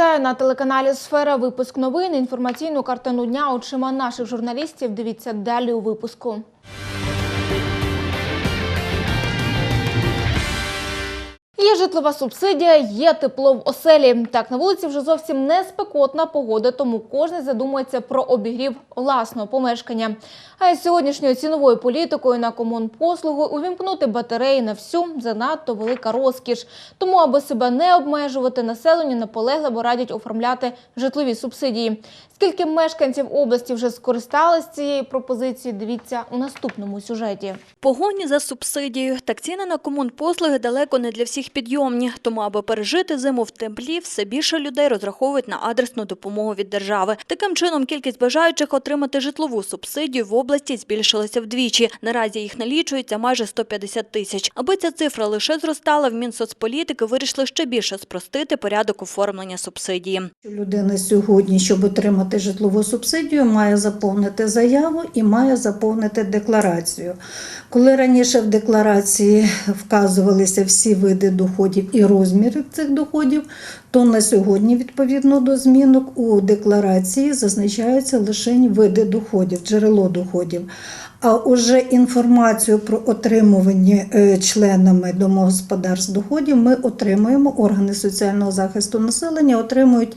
Вітаю на телеканалі Сфера. Випуск новин. Інформаційну картину дня очима наших журналістів. Дивіться далі у випуску. Є житлова субсидія, є тепло в оселі. Так, на вулиці вже зовсім не спекотна погода, тому кожен задумується про обігрів власного помешкання. А із сьогоднішньою ціновою політикою на комунпослугу увімкнути батареї на всю занадто велика розкіш. Тому, аби себе не обмежувати, населенню наполегливо радять оформляти житлові субсидії. Скільки мешканців області вже скористались цією пропозицією, дивіться у наступному сюжеті. Погоні за субсидією. Так ціни на комунпослуги далеко не для всіх підйомні. Тому, аби пережити зиму в теплі, все більше людей розраховують на адресну допомогу від держави. Таким чином, кількість бажаючих отримати житлову субсидію в області збільшилася вдвічі. Наразі їх налічується майже 150 тисяч. Аби ця цифра лише зростала, в Мінсоцполітики вирішили ще більше спростити порядок оформлення субсидії. Людина сьогодні, щоб отримати житлову субсидію, має заповнити заяву і має заповнити декларацію. Коли раніше в декларації вказувалися всі види доходів і розміри цих доходів, то на сьогодні, відповідно до змінок, у декларації зазначаються лише види доходів, джерело доходів. А уже інформацію про отримувані е, членами домогосподарств доходів ми отримуємо. Органи соціального захисту населення отримують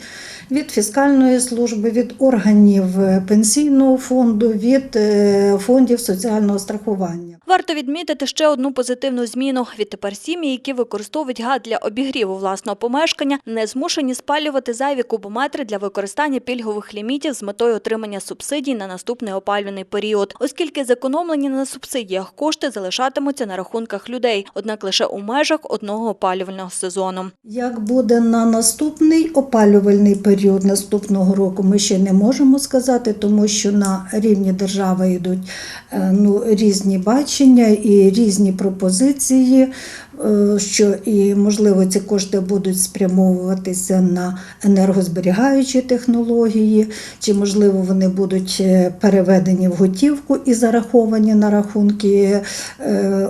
від фіскальної служби, від органів е, пенсійного фонду, від е, фондів соціального страхування. Варто відмітити ще одну позитивну зміну. Відтепер сім'ї, які використовують газ для обігріву власного помешкання, не змушені спалювати зайві кубометри для використання пільгових лімітів з метою отримання субсидій на наступний опалюваний період, оскільки зекономлені на субсидіях кошти залишатимуться на рахунках людей, однак лише у межах одного опалювального сезону. Як буде на наступний опалювальний період наступного року, ми ще не можемо сказати, тому що на рівні держави йдуть е, ну, різні бачення і різні пропозиції, е, що і можливо ці кошти будуть спрямовуватися на енергозберігаючі технології, чи можливо вони будуть е, переведені в готівку і зараховані на рахунки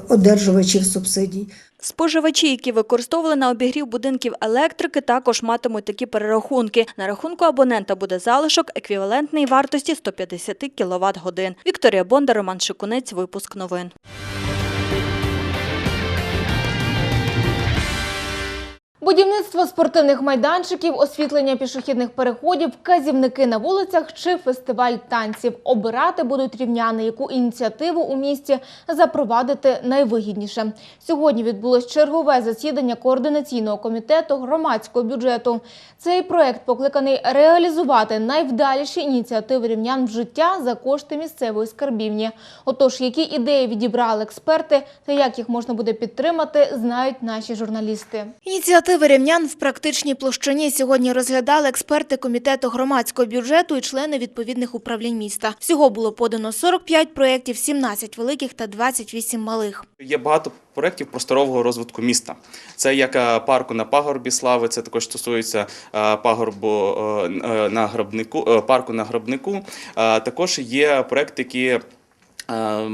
одержувачів субсидій. Споживачі, які використовували на обігрів будинків електрики, також матимуть такі перерахунки. На рахунку абонента буде залишок еквівалентної вартості 150 кВт годин. Вікторія Бондар, Роман Шикунець, випуск новин. Будівництво спортивних майданчиків, освітлення пішохідних переходів, вказівники на вулицях чи фестиваль танців. Обирати будуть рівняни, яку ініціативу у місті запровадити найвигідніше. Сьогодні відбулось чергове засідання координаційного комітету громадського бюджету. Цей проект покликаний реалізувати найвдаліші ініціативи рівнян в життя за кошти місцевої скарбівні. Отож, які ідеї відібрали експерти та як їх можна буде підтримати, знають наші журналісти. Ініціативи рівнян в практичній площині сьогодні розглядали експерти комітету громадського бюджету і члени відповідних управлінь міста. Всього було подано 45 проєктів, 17 великих та 28 малих. Є багато проєктів просторового розвитку міста. Це як е, парку на пагорбі слави, це також стосується е, пагорбу е, на гробнику, парку на гробнику. Також є проєкти, які е,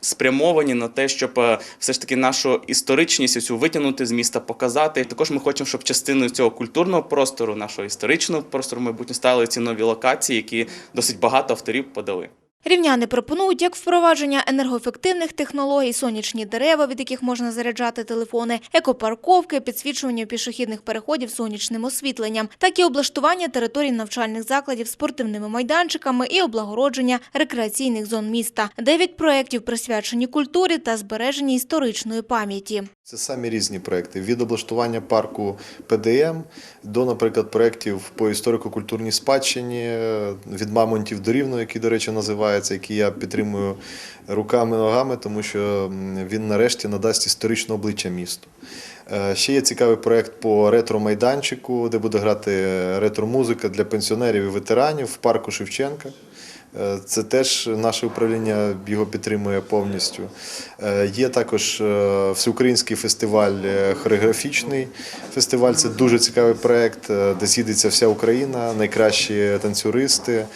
спрямовані на те, щоб е, все ж таки нашу історичність цю витягнути з міста, показати. Також ми хочемо, щоб частиною цього культурного простору, нашого історичного простору, майбутнього стали ці нові локації, які досить багато авторів подали. Рівняни пропонують як впровадження енергоефективних технологій, сонячні дерева, від яких можна заряджати телефони, екопарковки, підсвічування пішохідних переходів сонячним освітленням, так і облаштування територій навчальних закладів спортивними майданчиками і облагородження рекреаційних зон міста. Дев'ять проєктів присвячені культурі та збереженні історичної пам'яті. Це самі різні проекти від облаштування парку ПДМ до, наприклад, проєктів по історико-культурній спадщині, е, від мамонтів до рівного, який, до речі, називається, який я підтримую руками ногами, тому що він нарешті надасть історичне обличчя місту. Е, Ще є цікавий проєкт по ретро-майданчику, де буде грати ретро-музика для пенсіонерів і ветеранів в парку Шевченка. Е, Це теж наше управління його підтримує повністю. Е, Є також е, всеукраїнський фестиваль е, хореографічний фестиваль. Це дуже цікавий проєкт, е, де з'їдеться вся Україна, найкращі танцюристи.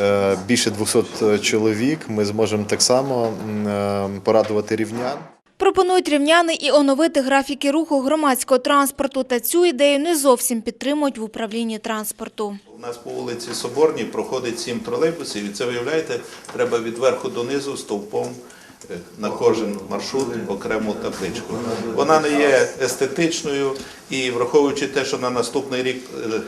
Е, Більше 200 чоловік. Ми зможемо так само е, порадувати рівнян. Пропонують рівняни і оновити графіки руху громадського транспорту. Та цю ідею не зовсім підтримують в управлінні транспорту. У нас по вулиці Соборній проходить сім тролейбусів, і це виявляєте, треба від верху до низу стовпом е, на кожен маршрут окрему табличку. Вона не є естетичною і враховуючи те, що на наступний рік е,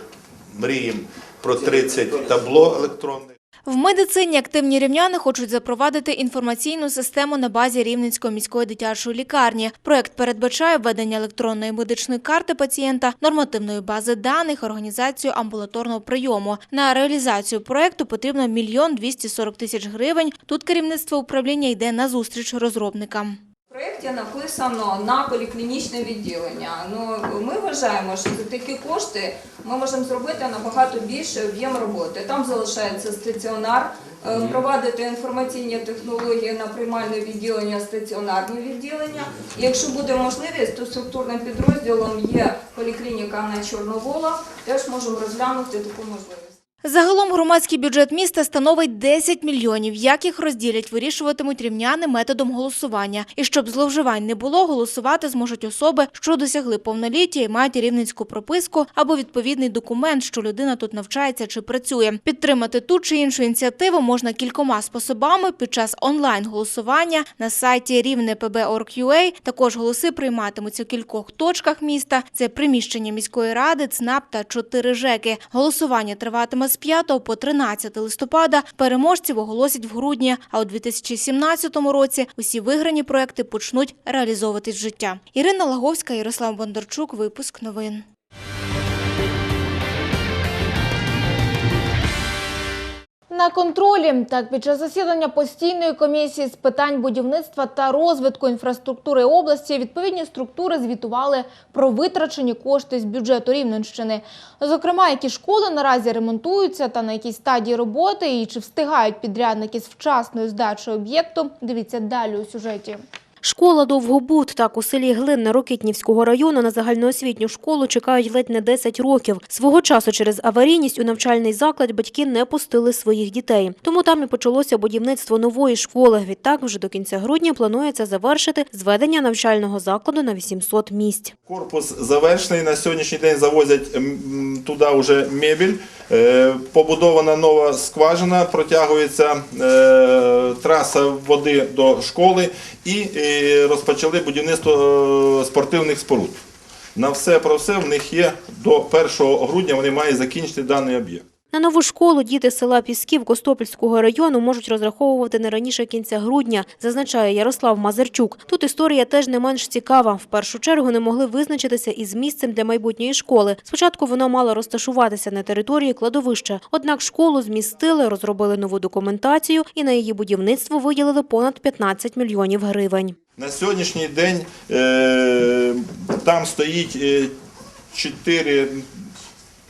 мріємо про 30 табло електронних. В медицині активні рівняни хочуть запровадити інформаційну систему на базі Рівненської міської дитячої лікарні. Проект передбачає введення електронної медичної карти пацієнта, нормативної бази даних, організацію амбулаторного прийому. На реалізацію проекту потрібно мільйон 240 тисяч гривень. Тут керівництво управління йде на зустріч розробникам. Проєкті написано на поліклінічне відділення. Ну, ми вважаємо, що за такі кошти ми можемо зробити набагато більше об'єм роботи. Там залишається стаціонар, е, впровадити інформаційні технології на приймальне відділення, стаціонарні відділення. І якщо буде можливість, то структурним підрозділом є поліклініка на Чорновола, теж можемо розглянути таку можливість. Загалом громадський бюджет міста становить 10 мільйонів. Як їх розділять, вирішуватимуть рівняни методом голосування. І щоб зловживань не було, голосувати зможуть особи, що досягли повноліття і мають рівненську прописку або відповідний документ, що людина тут навчається чи працює. Підтримати ту чи іншу ініціативу можна кількома способами під час онлайн-голосування на сайті рівне.pb.org.ua. Також голоси прийматимуться в кількох точках міста. Це приміщення міської ради, ЦНАП та чотири ЖЕКи. Голосування триватиме з 5 по 13 листопада. Переможців оголосять в грудні. А у 2017 році усі виграні проекти почнуть реалізовуватись життя. Ірина Лаговська, Ярослав Бондарчук. Випуск новин. На контролі так під час засідання постійної комісії з питань будівництва та розвитку інфраструктури області відповідні структури звітували про витрачені кошти з бюджету Рівненщини. Зокрема, які школи наразі ремонтуються та на якій стадії роботи, і чи встигають підрядники з вчасною здачею об'єкту. Дивіться далі у сюжеті. Школа Довгобуд, так у селі Глинне Рокитнівського району на загальноосвітню школу чекають ледь не 10 років. Свого часу через аварійність у навчальний заклад батьки не пустили своїх дітей. Тому там і почалося будівництво нової школи. Відтак вже до кінця грудня планується завершити зведення навчального закладу на 800 місць. Корпус завершений. На сьогоднішній день завозять туди вже мебель. Е, Побудована нова скважина, протягується е, траса води до школи і розпочали будівництво е, спортивних споруд. На все про все в них є до 1 грудня вони мають закінчити даний об'єкт. На нову школу діти села Пісків Костопільського району можуть розраховувати не раніше кінця грудня, зазначає Ярослав Мазарчук. Тут історія теж не менш цікава. В першу чергу не могли визначитися із місцем для майбутньої школи. Спочатку вона мала розташуватися на території кладовища. Однак школу змістили, розробили нову документацію і на її будівництво виділили понад 15 мільйонів гривень. На сьогоднішній день е, там стоїть е, 4,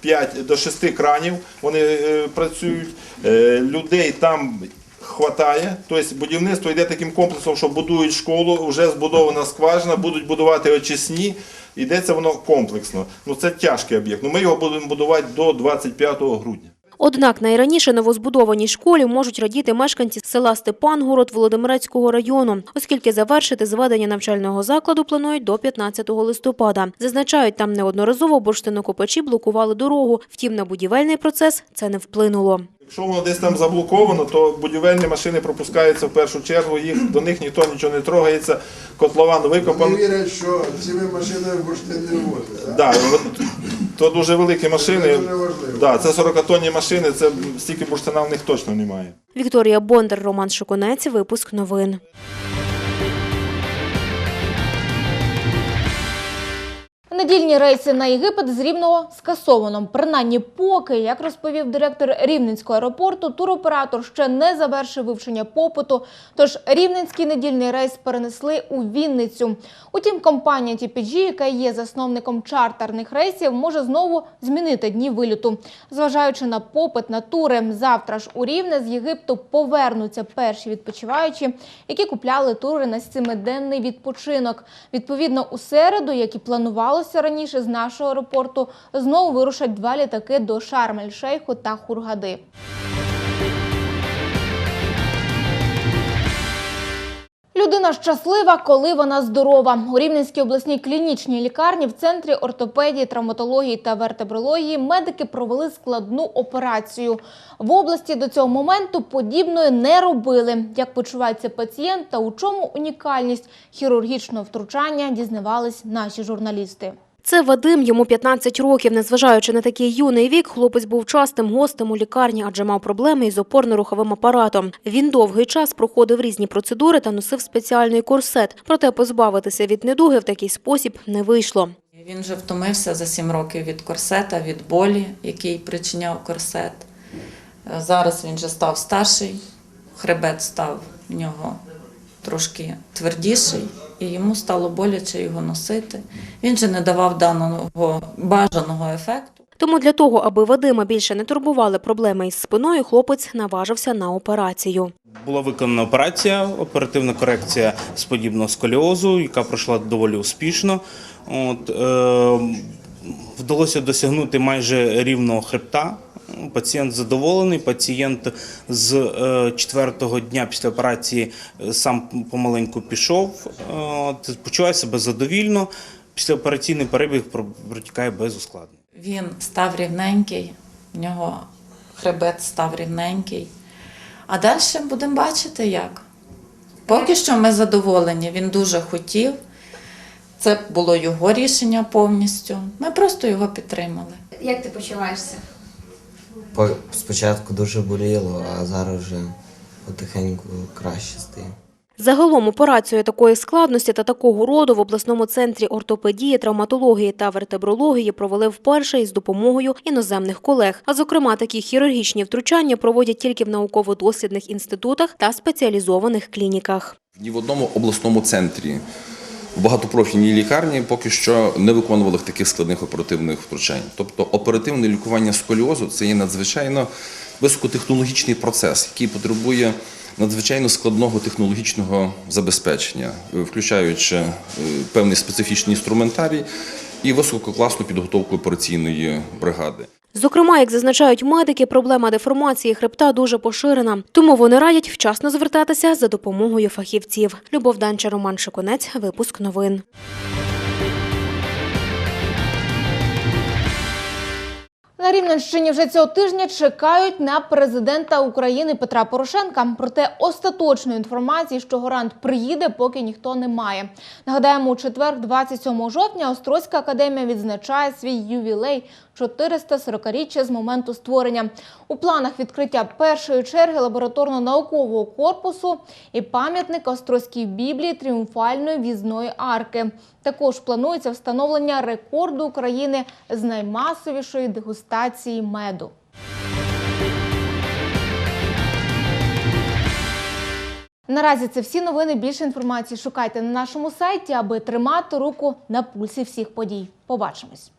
5 до 6 кранів, вони е, працюють. Е, людей там хватає. Тобто будівництво йде таким комплексом, що будують школу, вже збудована скважина, будуть будувати очисні. Йдеться воно комплексно. Ну це тяжкий об'єкт. Ну, ми його будемо будувати до 25 грудня. Однак найраніше новозбудованій школі можуть радіти мешканці села Степангород Володимирецького району, оскільки завершити зведення навчального закладу планують до 15 листопада. Зазначають, там неодноразово бурштинокопачі блокували дорогу, втім на будівельний процес це не вплинуло. Якщо воно десь там заблоковано, то будівельні машини пропускаються в першу чергу, їх, до них ніхто нічого не трогається, котлован Вони вірять, що цими машинами можете не возять. Да, от то дуже великі машини. Це дуже важливо. Да, це 40-тонні машини, це стільки бурштина в них точно немає. Вікторія Бондар, Роман Шоконець, випуск новин. Недільні рейси на Єгипет з Рівного скасовано. Принаймні поки, як розповів директор Рівненського аеропорту, туроператор ще не завершив вивчення попиту, тож рівненський недільний рейс перенесли у Вінницю. Утім, компанія TPG, яка є засновником чартерних рейсів, може знову змінити дні виліту. Зважаючи на попит на тури, завтра ж у Рівне з Єгипту повернуться перші відпочиваючі, які купляли тури на семиденний відпочинок. Відповідно, у середу, як і планувалося раніше, з нашого аеропорту знову вирушать два літаки до Шарм-ель-Шейху та Хургади. Людина щаслива, коли вона здорова. У Рівненській обласній клінічній лікарні в центрі ортопедії, травматології та вертебрології медики провели складну операцію. В області до цього моменту подібної не робили. Як почувається пацієнт та у чому унікальність хірургічного втручання, дізнавались наші журналісти. Це Вадим, йому 15 років. Незважаючи на такий юний вік, хлопець був частим гостем у лікарні, адже мав проблеми із опорно-руховим апаратом. Він довгий час проходив різні процедури та носив спеціальний корсет. Проте позбавитися від недуги в такий спосіб не вийшло. Він вже втомився за сім років від корсета, від болі, який причиняв корсет. Е, Зараз він вже став старший, хребет став в нього трошки твердіший, і йому стало боляче його носити. Він же не давав даного бажаного ефекту. Тому для того, аби Вадима більше не турбували проблеми із спиною, хлопець наважився на операцію. Була виконана операція, оперативна корекція з подібного сколіозу, яка пройшла доволі успішно. От, е, вдалося досягнути майже рівного хребта. Пацієнт задоволений. Пацієнт з е, четвертого дня після операції е, сам помаленьку пішов, е, почуває себе задовільно. Післяопераційний перебіг протікає без ускладнень. Він став рівненький, в нього хребет став рівненький. А далі будемо бачити, як. Поки що ми задоволені, він дуже хотів. Це було його рішення повністю. Ми просто його підтримали. Як ти почуваєшся? По- Спочатку дуже боліло, а зараз вже потихеньку краще стає. Загалом операцію такої складності та такого роду в обласному центрі ортопедії, травматології та вертебрології провели вперше із допомогою іноземних колег. А зокрема, такі хірургічні втручання проводять тільки в науково-дослідних інститутах та спеціалізованих клініках. Ні в одному обласному центрі в багатопрофільній лікарні поки що не виконували таких складних оперативних втручань. Тобто оперативне лікування сколіозу це є надзвичайно високотехнологічний процес, який потребує надзвичайно складного технологічного забезпечення, включаючи е, певний специфічний інструментарій і висококласну підготовку операційної бригади. Зокрема, як зазначають медики, проблема деформації хребта дуже поширена, тому вони радять вчасно звертатися за допомогою фахівців. Любов Данча, Роман Шиконець, випуск новин. На Рівненщині вже цього тижня чекають на президента України Петра Порошенка. Проте остаточної інформації, що Горант приїде, поки ніхто не має. Нагадаємо, у четвер, 27 жовтня, Острозька академія відзначає свій ювілей 440-річчя з моменту створення. У планах відкриття першої черги лабораторно-наукового корпусу і пам'ятник Острозькій біблії тріумфальної в'їзної арки. Також планується встановлення рекорду України з наймасовішої дегустації меду. Наразі це всі новини. Більше інформації шукайте на нашому сайті, аби тримати руку на пульсі всіх подій. Побачимось.